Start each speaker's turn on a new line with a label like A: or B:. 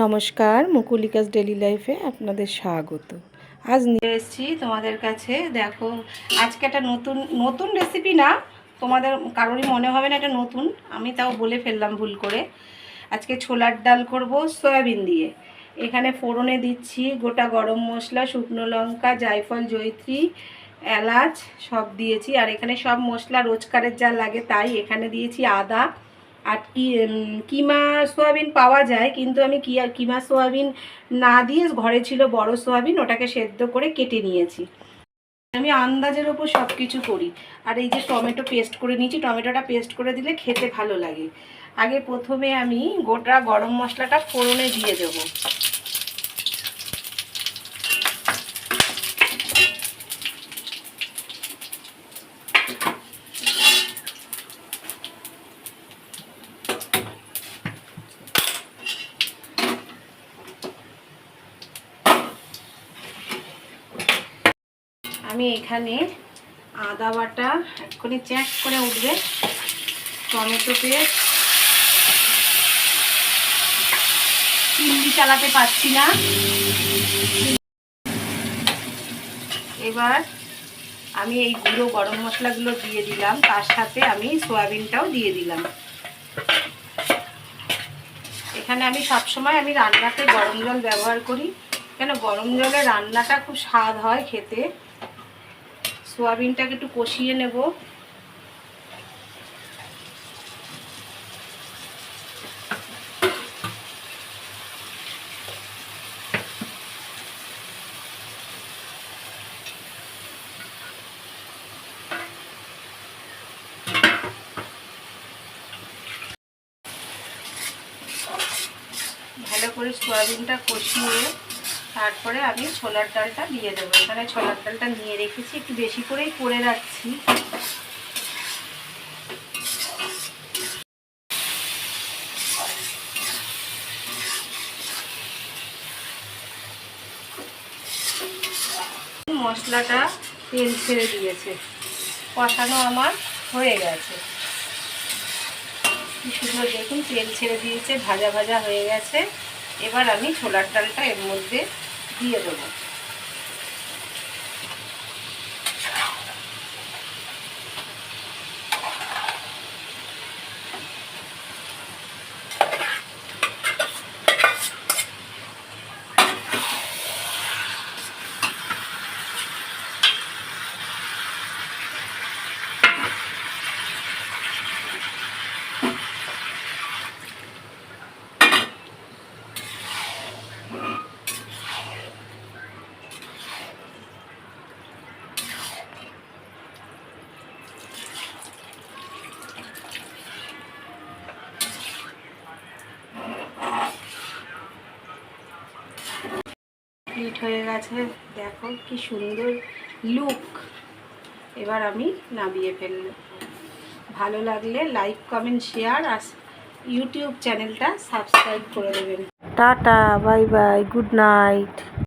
A: নমস্কার, মুকুলিকাস ডেলি লাইফে আপনাদের স্বাগত। আজ নিয়ে এসেছি তোমাদের কাছে। দেখো, আজকে একটা নতুন নতুন রেসিপি না, তোমাদের কারোরই মনে হবে না এটা নতুন। আমি তাও বলে ফেললাম ভুল করে। আজকে ছোলার ডাল করব সয়াবিন দিয়ে। এখানে ফোড়নে দিচ্ছি গোটা গরম মশলা, শুকনো লঙ্কা, জায়ফল, জয়ত্রী, এলাচ সব দিয়েছি। আর এখানে সব মশলা, রোজকারের যা লাগে তাই এখানে দিয়েছি আদা আর কিমা সোয়াবিন পাওয়া যায়, কিন্তু আমি কিমা সোয়াবিন না দিয়ে ঘরে ছিল বড় সোয়াবিন, ওটাকে সেদ্ধ করে কেটে নিয়েছি। আমি আন্দাজের ওপর সব কিছু করি। আর এই যে টমেটো পেস্ট করে নিয়েছি, টমেটোটা পেস্ট করে দিলে খেতে ভালো লাগে। আগে প্রথমে আমি গোটা গরম মশলাটা ফোড়নে দিয়ে দেবো। আমি এখানে আদা বাটা এক্ষুনি চ্যাক করে উঠবে। Tomato paste. চালাতে পারছি না। এবার আমি এই গুঁড়ো গরম মশলাগুলো দিয়ে দিলাম। তার সাথে আমি সয়াবিনটাও দিয়ে দিলাম। এখানে আমি সবসময় আমি রান্নাতে গরম জল ব্যবহার করি। কেন? গরম জলে রান্নাটা খুব স্বাদ হয় খেতে। সোয়াবিনটাকে একটু কষিয়ে নেব। ভালো করে সোয়াবিনটা কষিয়ে তারপরে আমি ছোলার ডালটা দিয়ে দেবো। এখানে ছোলার ডালটা নিয়ে রেখেছি, একটু বেশি করেই করে রাখছি। মশলাটা তেল ছেড়ে দিয়েছে। কষানো আমার হয়ে গেছে। কি সুন্দর দেখুন, তেল ছেড়ে দিয়েছে, ভাজা ভাজা হয়ে গেছে। এবার আমি ছোলার ডালটা এর মধ্যে দিয়ে দেবো। কমপ্লিট হয়ে গেছে। দেখো কি সুন্দর লুক এবার আমি নামিয়ে ফেলল ভালো লাগলে লাইক কমেন্ট শেয়ার আর ইউটিউব চ্যানেলটা সাবস্ক্রাইব করে দেবেন। Tata bye bye good night